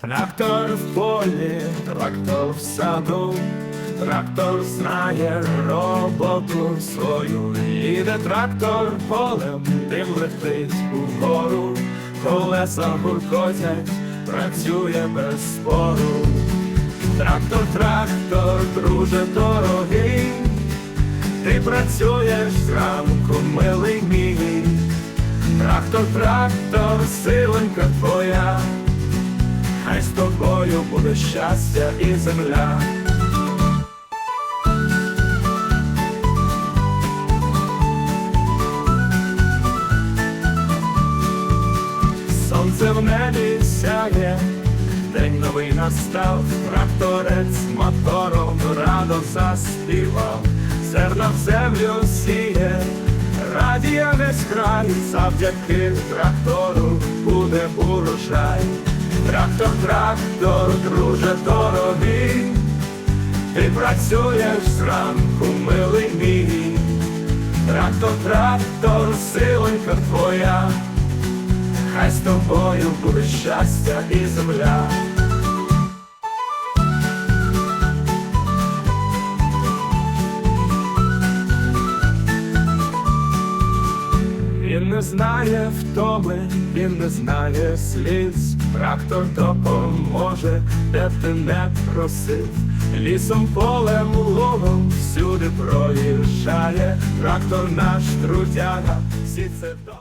Трактор в полі, трактор в саду, трактор знає роботу свою. Їде трактор полем, дим летить угору, колеса гуркотять, працює без спору. Трактор, трактор, друже дорогий, ти працюєш зранку, милий мій. Трактор, трактор, силенька твоя. Хай з тобою буде щастя і земля. Сонце в небі сяє, день новий настав, тракторець мотором радо заспівав, зерна в землю сіє, радіє весь край, завдяки трактору буде урожай. Трактор, трактор, друже дорогий, ти працюєш зранку, милий мій. Трактор, трактор, силенька твоя, хай з тобою буде щастя і земля. Він не знає втоми, він не знає сліз. Трактор допоможе, де ти не просив. Лісом, полем, лугом всюди проїжджає. Трактор наш трудяга, всі це до.